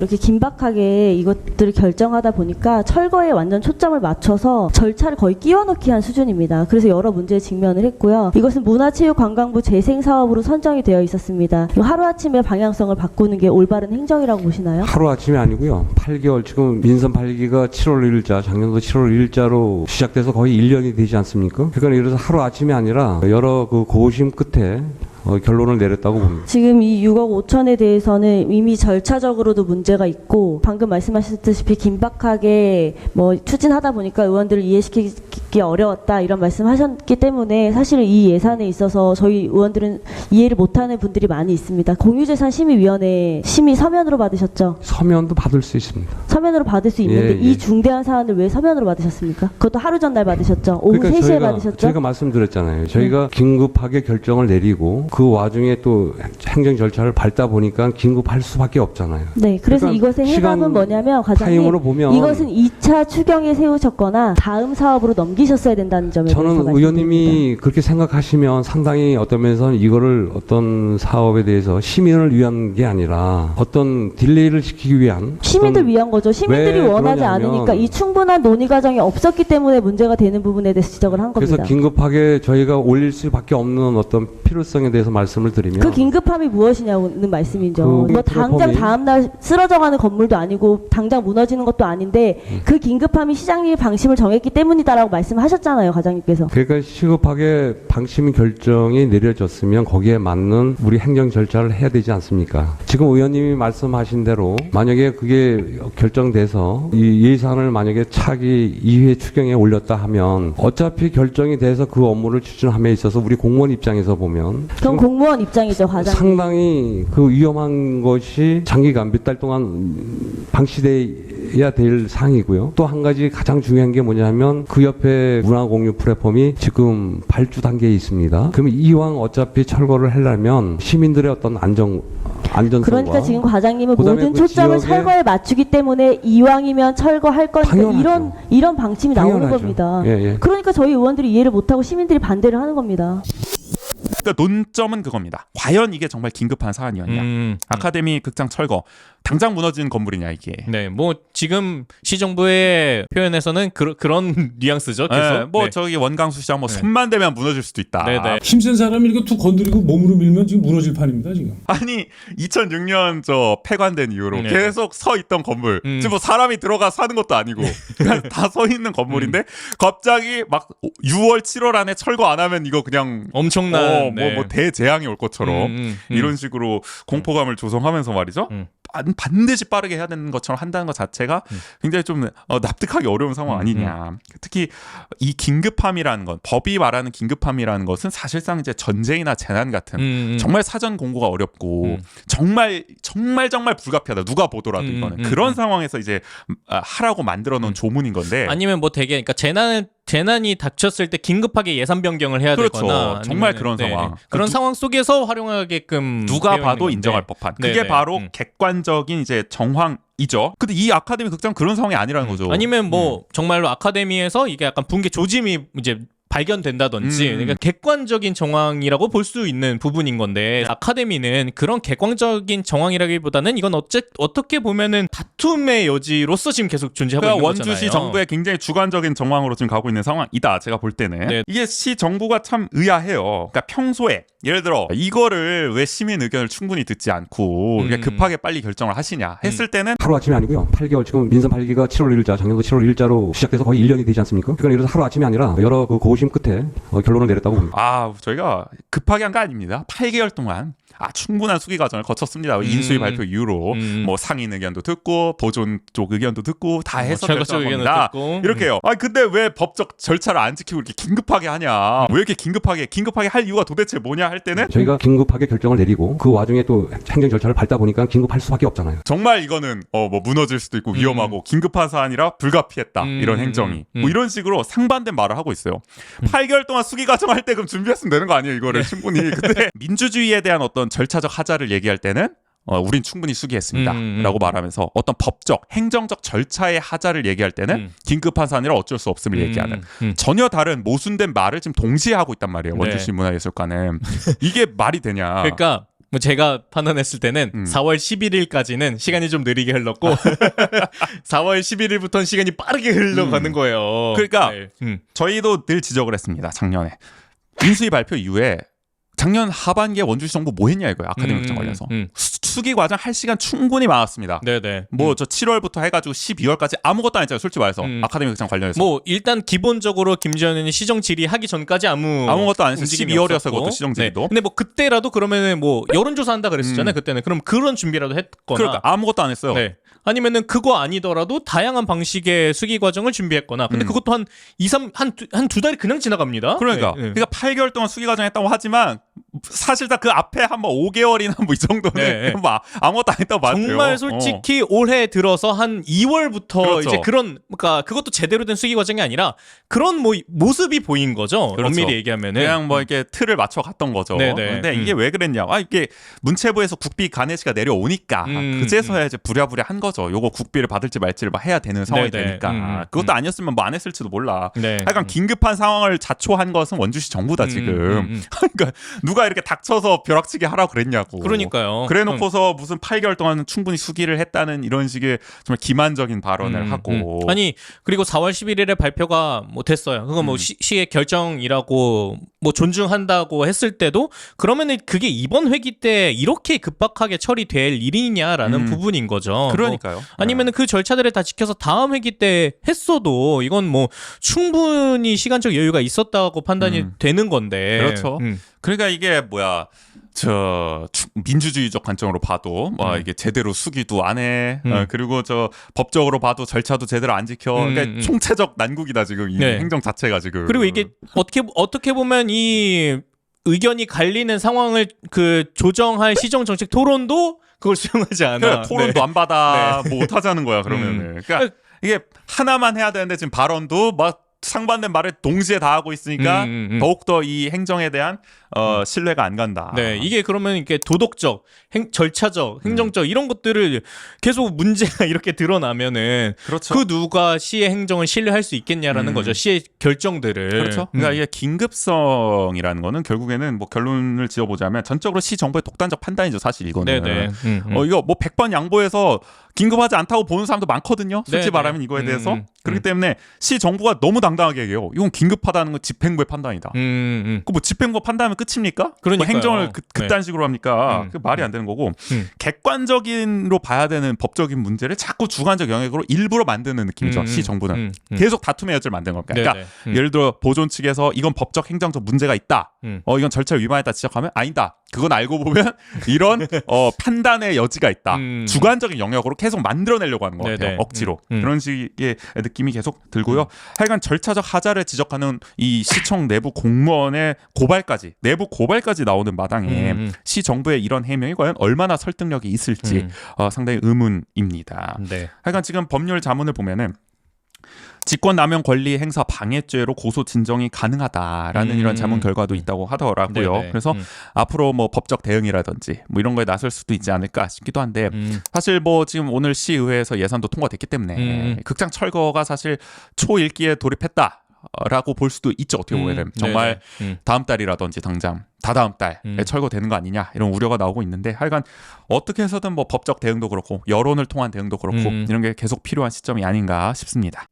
이렇게 긴박하게 이것들을 결정하다 보니까 철거에 완전 초점을 맞춰서 절차를 거의 끼워 넣기 한 수준입니다. 그래서 여러 문제에 직면을 했고요. 이것은 문화체육관광부 재생 사업으로 선정이 되어 있었습니다. 하루아침에 방향성을 바꾸는 게 올바른 행정이라고 보시나요? 하루아침이 아니고요. 8개월 지금 민선 8기가 7월 1일자 작년도 7월 1일자로 시작돼서 거의 1년이 되지 않습니까? 그러니까 이래서 하루아침이 아니라 여러 그 고심 끝에 어, 결론을 내렸다고 봅니다. 지금 이 6억 5천에 대해서는 이미 절차적으로도 문제가 있고 방금 말씀하셨다시피 긴박하게 뭐 추진하다 보니까 의원들을 이해시키기 어려웠다 이런 말씀하셨기 때문에 사실 이 예산에 있어서 저희 의원들은 이해를 못하는 분들이 많이 있습니다. 공유재산 심의위원회 심의 서면으로 받으셨죠? 서면도 받을 수 있습니다. 서면으로 받을 수 있는데 예, 예. 이 중대한 사안을 왜 서면으로 받으셨습니까? 그것도 하루 전날 받으셨죠? 오후 3시에 그러니까 저희가, 받으셨죠? 네. 저희가 말씀드렸잖아요. 저희가 긴급하게 결정을 내리고 그 와중에 또 행정 절차를 밟다 보니까 긴급할 수밖에 없잖아요. 네, 그래서 그러니까 이것의 해답은 뭐냐면 과장님 타임으로 보면 이것은 2차 추경에 세우셨거나 다음 사업으로 넘기 셨어야 된다는 점에 저는 말씀드립니다. 의원님이 그렇게 생각하시면 상당히 어떤 면에서는 이거를 어떤 사업에 대해서 시민을 위한 게 아니라 어떤 딜레이를 시키기 위한 시민들 위한 거죠. 시민들이 왜 원하지 않으니까 이 충분한 논의 과정이 없었기 때문에 문제가 되는 부분에 대해서 지적을 한 그래서 겁니다. 긴급하게 저희가 올릴 수밖에 없는 어떤 필요성에 대해서 말씀을 드리면 그 긴급함이 무엇이냐는 말씀이죠. 그 뭐 당장 다음 날 쓰러져가는 건물도 아니고 당장 무너지는 것도 아닌데 음. 그 긴급함이 시장님이 방침을 정했기 때문이다라고 말씀 하셨잖아요, 과장님께서. 그러니까 시급하게 방침 결정이 내려졌으면 거기에 맞는 우리 행정 절차를 해야 되지 않습니까? 지금 의원님이 말씀하신 대로 만약에 그게 결정돼서 이 예산을 만약에 차기 2회 추경에 올렸다 하면 어차피 결정이 돼서 그 업무를 추진함에 있어서 우리 공무원 입장에서 보면 그건 공무원 입장이죠, 과장님. 상당히 그 위험한 것이 장기간 몇 달 동안 방치돼 야될 사항이고요. 또 한 가지 가장 중요한 게 뭐냐면 그 옆에 문화 공유 플랫폼이 지금 발주 단계에 있습니다. 그러면 이왕 어차피 철거를 하려면 시민들의 어떤 안정 안전성과 그러니까 지금 과장님은 모든 그 초점을 철거에 맞추기 때문에 이왕이면 철거할 거니까 당연하죠. 이런 이런 방침이 나오는 당연하죠. 겁니다. 예, 예. 그러니까 저희 의원들이 이해를 못하고 시민들이 반대를 하는 겁니다. 그러니까 논점은 그겁니다. 과연 이게 정말 긴급한 사안이었냐? 음, 아카데미 극장 철거 당장 무너지는 건물이냐 이게? 네, 뭐 지금 시정부의 표현에서는 그, 그런 뉘앙스죠. 계속. 네, 뭐 네. 저기 원광수 시장 뭐 네. 손만 대면 무너질 수도 있다. 네, 네. 힘센 사람이 이렇게 툭 건드리고 몸으로 밀면 지금 무너질 판입니다 지금. 아니 2006년 저 폐관된 이후로 네. 계속 서 있던 건물 음. 지금 뭐 사람이 들어가 사는 것도 아니고 그냥 다 서 있는 건물인데 갑자기 막 6월 7월 안에 철거 안 하면 이거 그냥 엄청난 어, 뭐, 네. 뭐 대재앙이 올 것처럼 음, 음, 음. 이런 식으로 공포감을 조성하면서 말이죠. 음. 반, 반드시 빠르게 해야 되는 것처럼 한다는 것 자체가 음. 굉장히 좀 어, 납득하기 어려운 상황 음, 아니냐. 특히 이 긴급함이라는 건 법이 말하는 긴급함이라는 것은 사실상 이제 전쟁이나 재난 같은. 정말 사전 공고가 어렵고 음. 정말 정말 정말 불가피하다 누가 보더라도 음, 이거는 음, 그런 음. 상황에서 이제 아, 하라고 만들어 놓은 음. 조문인 건데 아니면 뭐 되게 그러니까 재난 재난이 닥쳤을 때 긴급하게 예산 변경을 해야 그렇죠. 되거나 정말 그런 네, 상황. 그런 누- 상황 속에서 활용하게끔 누가 봐도 있는 인정할 건데. 법한 네, 그게 네. 바로 음. 객관적인 이제 정황 이죠. 근데 이 아카데미 극장 그런 상황이 아니라는 거죠. 아니면 음. 뭐 정말로 아카데미에서 이게 약간 붕괴 조짐이 이제 발견된다든지 음. 그러니까 객관적인 정황이라고 볼 수 있는 부분인 건데 아카데미는 그런 객관적인 정황이라기보다는 이건 어째 어떻게 보면은 다툼의 여지로서 지금 계속 존재하고 그러니까 있는 원주시 거잖아요. 정부의 굉장히 주관적인 정황으로 지금 가고 있는 상황이다. 제가 볼 때는 네. 이게 시 정부가 참 의아해요. 그러니까 평소에 예를 들어 이거를 왜 시민 의견을 충분히 듣지 않고 이렇게 음. 급하게 빨리 결정을 하시냐 했을 때는 하루 아침이 아니고요. 8개월 지금 민선 8기가 7월 1일자 작년도 7월 1일자로 시작돼서 거의 1년이 되지 않습니까? 그러니까 이래서 하루 아침이 아니라 여러 그 고심 끝에 어, 결론을 내렸다고 봅니다. 아 저희가 급하게 한 거 아닙니다. 8개월 동안 아 충분한 수기 과정을 거쳤습니다. 인수위 발표 이후로 음. 뭐 상인 의견도 듣고 보존 쪽 의견도 듣고 다 해서 결정한 의견을 겁니다. 듣고. 이렇게요. 아 근데 왜 법적 절차를 안 지키고 이렇게 긴급하게 하냐? 왜 이렇게 긴급하게 긴급하게 할 이유가 도대체 뭐냐 할 때는 저희가 긴급하게 결정을 내리고 그 와중에 또 행정 절차를 밟다 보니까 긴급할 수밖에 없잖아요. 정말 이거는 어 뭐 무너질 수도 있고 위험하고 긴급한 사안이라 불가피했다 음, 이런 음, 행정이 음. 뭐 이런 식으로 상반된 말을 하고 있어요. 8개월 동안 수기 과정 할 때 그럼 준비했으면 되는 거 아니에요 이거를 충분히. 근데 민주주의에 대한 어떤 절차적 하자를 얘기할 때는 어, 우린 충분히 수기했습니다. 음, 음, 라고 말하면서 어떤 법적, 행정적 절차의 하자를 얘기할 때는 음. 긴급한 사안이라 어쩔 수 없음을 얘기하는 음, 음. 전혀 다른 모순된 말을 지금 동시에 하고 있단 말이에요. 네. 원주시 문화예술관은. 이게 말이 되냐. 그러니까 뭐 제가 판단했을 때는 음. 4월 11일까지는 시간이 좀 느리게 흘렀고 4월 11일부터는 시간이 빠르게 흘러가는 거예요. 그러니까 네. 음. 저희도 늘 지적을 했습니다. 작년에 인수위 발표 이후에 작년 하반기에 원주시 정부 뭐 했냐 이거예요. 아카데미 음, 극장 관련해서 음. 수- 수기 과정 할 시간 충분히 많았습니다. 네네. 뭐 저 7월부터 해가지고 12월까지 아무것도 안 했잖아요. 솔직히 말해서 음. 아카데미 극장 관련해서 뭐 일단 기본적으로 김지현 의원이 시정 질의 하기 전까지 아무 아무것도 안 했어요. 움직임이 12월이었어요. 없었고. 그것도 시정 질의도. 네. 근데 뭐 그때라도 그러면은 뭐 여론조사 한다 그랬었잖아요. 음. 그때는 그럼 그런 준비라도 했거나 그러니까 아무것도 안 했어요. 네. 아니면은 그거 아니더라도 다양한 방식의 수기 과정을 준비했거나 근데 음. 그것도 한 2, 3, 한 두, 한두 달이 그냥 지나갑니다. 그러니까 네, 네. 그러니까 8개월 동안 수기 과정 했다고 하지만 사실상 그 앞에 한 뭐 5개월이나 뭐 이 정도는 네, 네. 뭐 아무것도 안 했다고 봐도 돼요. 정말 어. 솔직히 올해 들어서 한 2월부터 그렇죠. 이제 그런 그러니까 그것도 제대로 된 수기 과정이 아니라 그런 뭐 모습이 보인 거죠. 그렇죠. 엄밀히 얘기하면은 그냥 뭐 이렇게 틀을 맞춰 갔던 거죠. 네네. 근데 음. 이게 왜 그랬냐? 아 이게 문체부에서 국비 간해시가 내려오니까 음, 그제서야 이제 부랴부랴 한 거죠. 요거 국비를 받을지 말지를 막 해야 되는 상황이 네네. 되니까 음, 그것도 음. 아니었으면 뭐 안 했을지도 몰라. 네. 하여간 긴급한 상황을 자초한 것은 원주시 정부다 지금. 음, 음, 음. 그러니까 누가 이렇게 닥쳐서 벼락치기 하라고 그랬냐고. 그러니까요. 음. 그래놓고서 무슨 8개월 동안 충분히 수기를 했다는 이런 식의 정말 기만적인 발언을 음, 하고. 음. 아니 그리고 4월 11일에 발표가 뭐 됐어요. 그거 뭐 음. 시, 시의 결정이라고 뭐 존중한다고 했을 때도 그러면은 그게 이번 회기 때 이렇게 급박하게 처리될 일이냐라는 음. 부분인 거죠. 뭐 그러니까요. 아니면은 그 절차들을 다 지켜서 다음 회기 때 했어도 이건 뭐 충분히 시간적 여유가 있었다고 판단이 음. 되는 건데. 그렇죠. 음. 그러니까 이게 뭐야 저 추- 민주주의적 관점으로 봐도 뭐 음. 이게 제대로 수기도 안 해. 음. 어, 그리고 저 법적으로 봐도 절차도 제대로 안 지켜. 음, 그러니까 음. 총체적 난국이다 지금 이 네. 행정 자체가 지금. 그리고 이게 어떻게 어떻게 보면 이 의견이 갈리는 상황을 그 조정할 시정 정책 토론도 그걸 수용하지 않아. 그러니까 토론도 네. 안 받아 뭐 못하자는 거야 그러면은. 음. 그러니까 이게 하나만 해야 되는데 지금 발언도 막 상반된 말을 동시에 다 하고 있으니까 음, 음, 음. 더욱더 이 행정에 대한 어, 신뢰가 안 간다. 네, 이게 그러면 이게 도덕적, 행, 절차적, 행정적 이런 것들을 계속 문제가 이렇게 드러나면은 그렇죠. 그 누가 시의 행정을 신뢰할 수 있겠냐라는 음. 거죠. 시의 결정들을. 그렇죠. 그러니까 음. 이게 긴급성이라는 거는 결국에는 뭐 결론을 지어보자면 전적으로 시 정부의 독단적 판단이죠. 사실 이거는. 네네. 음, 음. 어 이거 뭐 100번 양보해서 긴급하지 않다고 보는 사람도 많거든요. 솔직히 네네. 말하면 이거에 음, 대해서. 음, 그렇기 음. 때문에 시 정부가 너무 당당하게 얘기해요. 이건 긴급하다는 건 집행부의 판단이다. 음, 음. 그뭐 집행부 판단하면 끝입니까? 그러니까요. 뭐 행정을 그, 네. 그딴 식으로 합니까? 음. 그 말이 안 되는 거고 음. 객관적인로 봐야 되는 법적인 문제를 자꾸 주관적 영역으로 일부러 만드는 느낌이죠. 음, 시 정부는 음, 음. 계속 다툼의 여지를 만드는 겁니다. 그러니까 네네. 음. 예를 들어 보존 측에서 이건 법적 행정적 문제가 있다. 음. 어 이건 절차 위반했다 지적하면 아니다. 그건 알고 보면 이런 어 판단의 여지가 있다. 음. 주관적인 영역으로 계속 만들어내려고 하는 것 같아요. 네네. 억지로 음. 음. 그런 식의 느낌이 계속 들고요. 하여간 절차적 하자를 지적하는 이 시청 내부 공무원의 고발까지 내부 고발까지 나오는 마당에 음, 음. 시 정부의 이런 해명이 과연 얼마나 설득력이 있을지 음. 어, 상당히 의문입니다. 네. 하여간 지금 법률 자문을 보면은 직권남용 권리 행사 방해죄로 고소 진정이 가능하다라는 음. 이런 자문 결과도 있다고 하더라고요. 네네. 그래서 음. 앞으로 뭐 법적 대응이라든지 뭐 이런 거에 나설 수도 있지 않을까 싶기도 한데 음. 사실 뭐 지금 오늘 시의회에서 예산도 통과됐기 때문에 음. 극장 철거가 사실 초일기에 돌입했다. 라고 볼 수도 있죠 어떻게 보면은 음. 정말. 음. 다음 달이라든지 당장 다다음 달에 음. 철거되는 거 아니냐 이런 우려가 나오고 있는데 하여간 어떻게 해서든 뭐 법적 대응도 그렇고 여론을 통한 대응도 그렇고 음. 이런 게 계속 필요한 시점이 아닌가 싶습니다.